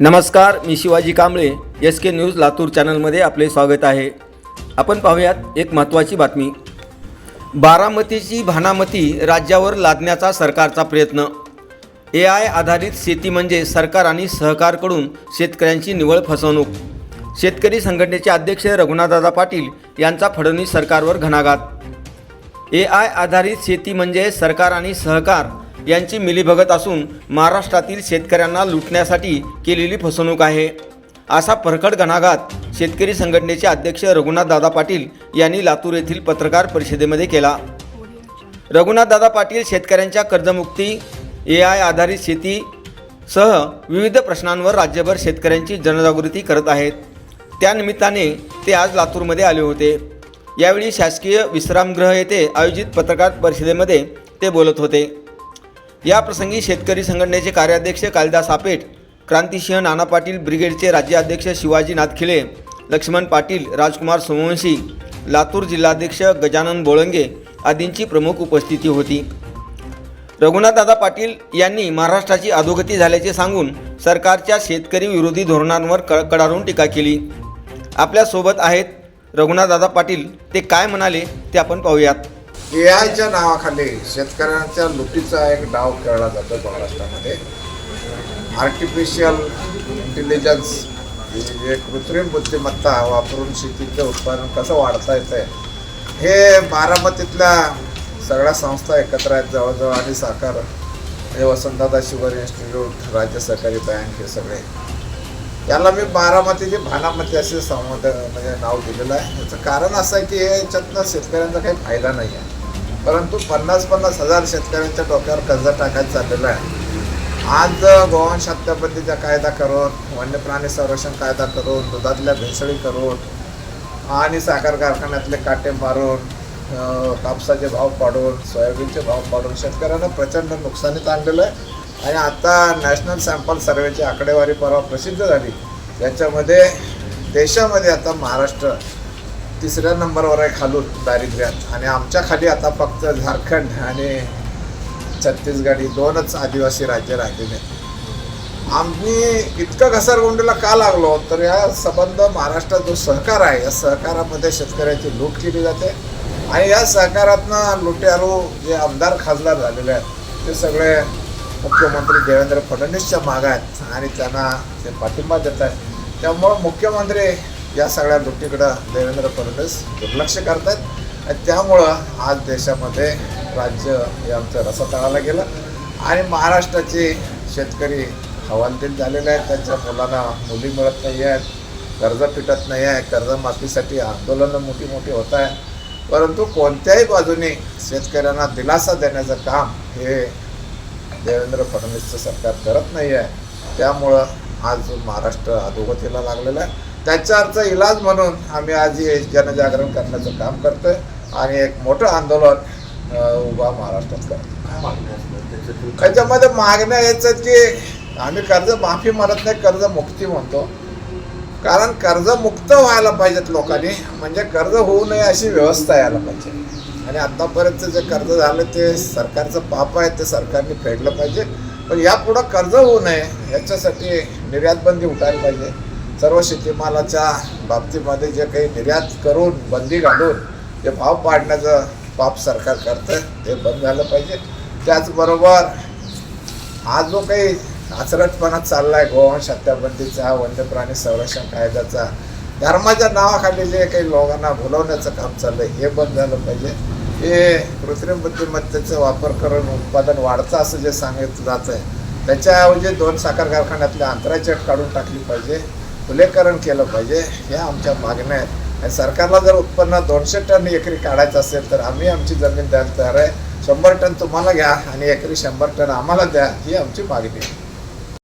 नमस्कार मी Shivaji Kamble S K news Latur चॅनलमध्ये आपले स्वागत आहे. आपण पाहूयात एक महत्त्वाची बातमी. बारामतीची भानामती राज्यावर लादण्याचा सरकारचा प्रयत्न. ए आय आधारित शेती म्हणजे सरकार आणि सहकारकडून शेतकऱ्यांची निवळ फसवणूक. शेतकरी संघटनेचे अध्यक्ष रघुनाथदादा पाटील यांचा फडणवीस सरकारवर घणाघात. ए आय आधारित शेती म्हणजे सरकार आणि सहकार यांची मिलीभगत असून महाराष्ट्रातील शेतकऱ्यांना लुटण्यासाठी केलेली फसवणूक आहे. असा परखड घणाघात शेतकरी संघटनेचे अध्यक्ष रघुनाथदादा पाटील यांनी लातूर येथील पत्रकार परिषदेमध्ये केला. रघुनाथदादा पाटील शेतकऱ्यांच्या कर्जमुक्ती ए आय आधारित शेती सह विविध प्रश्नांवर राज्यभर शेतकऱ्यांची जनजागृती करत आहेत. त्यानिमित्ताने ते आज लातूरमध्ये आले होते. यावेळी शासकीय विश्रामगृह येथे आयोजित पत्रकार परिषदेमध्ये ते बोलत होते. याप्रसंगी शेतकरी संघटनेचे कार्याध्यक्ष कालिदास आपेट क्रांतिसिंह नाना पाटील ब्रिगेडचे राज्याध्यक्ष शिवाजी नाथखिळे लक्ष्मण पाटील राजकुमार सोमवंशी लातूर जिल्हाध्यक्ष गजानन बोळंगे आदींची प्रमुख उपस्थिती होती. रघुनाथदादा पाटील यांनी महाराष्ट्राची अधोगती झाल्याचे सांगून सरकारच्या शेतकरी विरोधी धोरणांवर क कडाडून टीका केली. आपल्यासोबत आहेत रघुनाथदादा पाटील ते काय म्हणाले ते आपण पाहूयात. ए आयच्या नावाखाली शेतकऱ्यांच्या लुटीचा एक डाव खेळला जातो महाराष्ट्रामध्ये. आर्टिफिशियल इंटेलिजन्स जे कृत्रिम बुद्धिमत्ता वापरून शेतीचं उत्पादन कसं वाढता येतं हे बारामतीतल्या सगळ्या संस्था एकत्र आहेत. जवळजवळ आणि साकार हे वसंतदादा शुगर इन्स्टिट्यूट राज्य सहकारी बँक हे सगळे. याला मी बारामतीची भानामती असे संवाद म्हणजे नाव दिलेलं आहे. याचं कारण असं आहे की याच्यातनं शेतकऱ्यांचा काही फायदा नाही आहे. परंतु पन्नास पन्नास हजार शेतकऱ्यांच्या डोक्यावर कर्ज टाकायचं चाललेलं आहे. आज गोवंश हत्याबंदीचा कायदा करून वन्यप्राणी संरक्षण कायदा करून दुधातल्या भेसळी करून आणि साखर कारखान्यातले काटे मारून कापसाचे भाव पाडून सोयाबीनचे भाव पाडून शेतकऱ्यांना प्रचंड नुकसानीत आणलेलं आहे. आणि आता नॅशनल सॅम्पल सर्वेची आकडेवारी परवा प्रसिद्ध झाली. याच्यामध्ये देशामध्ये आता महाराष्ट्र तिसऱ्या नंबरवर आहे खालून दारिद्र्यात. आणि आमच्या खाली आता फक्त झारखंड आणि छत्तीसगड ही दोनच आदिवासी राज्य राहिलेले आहेत. आम्ही इतकं घसरगुंडीला का लागलो? तर या संबंध महाराष्ट्रात जो सहकार आहे या सहकारामध्ये शेतकऱ्याची लूट केली जाते. आणि या सहकारातनं लुट्यारू जे आमदार खासदार झालेले आहेत ते सगळे मुख्यमंत्री देवेंद्र फडणवीसच्या मागं आहेत. आणि त्यांना ते पाठिंबा देत आहेत. त्यामुळं मुख्यमंत्री या सगळ्या गोष्टीकडं देवेंद्र फडणवीस दुर्लक्ष करत आहेत आणि त्यामुळं आज देशामध्ये राज्य हे आमचं रसातळाला गेलं. आणि महाराष्ट्राचे शेतकरी हवालदिल झालेले आहेत. त्यांच्या मुलांना मुली मिळत नाही आहेत. कर्ज फिटत नाही आहे. कर्जमाफीसाठी आंदोलनं मोठी मोठी होत आहे परंतु कोणत्याही बाजूने शेतकऱ्यांना दिलासा देण्याचं काम हे देवेंद्र फडणवीसचं सरकार करत नाही आहे त्यामुळं आज महाराष्ट्र अधोगतीला लागलेला आहे. त्याच्यावरचा इलाज म्हणून आम्ही आज हे जनजागरण करण्याचं काम करतोय आणि एक मोठं आंदोलन उभा महाराष्ट्रात करतो त्याच्यामध्ये मागण्या याचं आहेत की आम्ही कर्ज माफी म्हणत नाही कर्ज मुक्ती म्हणतो. कारण कर्जमुक्त व्हायला पाहिजेत लोकांनी म्हणजे कर्ज होऊ नये अशी व्यवस्था यायला पाहिजे. आणि आतापर्यंत जे कर्ज झालं ते सरकारचं पाप आहे ते सरकारने फेडलं पाहिजे. पण यापुढं कर्ज होऊ नये याच्यासाठी निर्यातबंदी उठायला पाहिजे. सर्व शेतीमालाच्या बाबतीमध्ये जे काही निर्यात करून बंदी घालून जे भाव पाडण्याचं पाप सरकार करतं ते बंद झालं पाहिजे. त्याचबरोबर हा जो काही आचरटपणा आहे गोवंश हत्याबंदीचा वन्यप्राणी संरक्षण कायद्याचा धर्माच्या नावाखाली जे काही लोकांना भुलवण्याचं काम चाललं आहे हे बंद झालं पाहिजे. हे कृत्रिम बुद्धिमत्तेचा वापर करून उत्पादन वाढतं असं जे सांगितलं जातं आहे त्याच्याऐवजी दोन साखर कारखान्यातले अंतराची काढून टाकली पाहिजे. खुलेकरण केलं पाहिजे ह्या आमच्या मागण्या आहेत. आणि सरकारला जर उत्पन्न दोनशे टन एकरी काढायचं असेल तर आम्ही आमची जमीन द्यायला तयार आहे. शंभर टन तुम्हाला घ्या आणि एकरी शंभर टन आम्हाला द्या ही आमची मागणी आहे.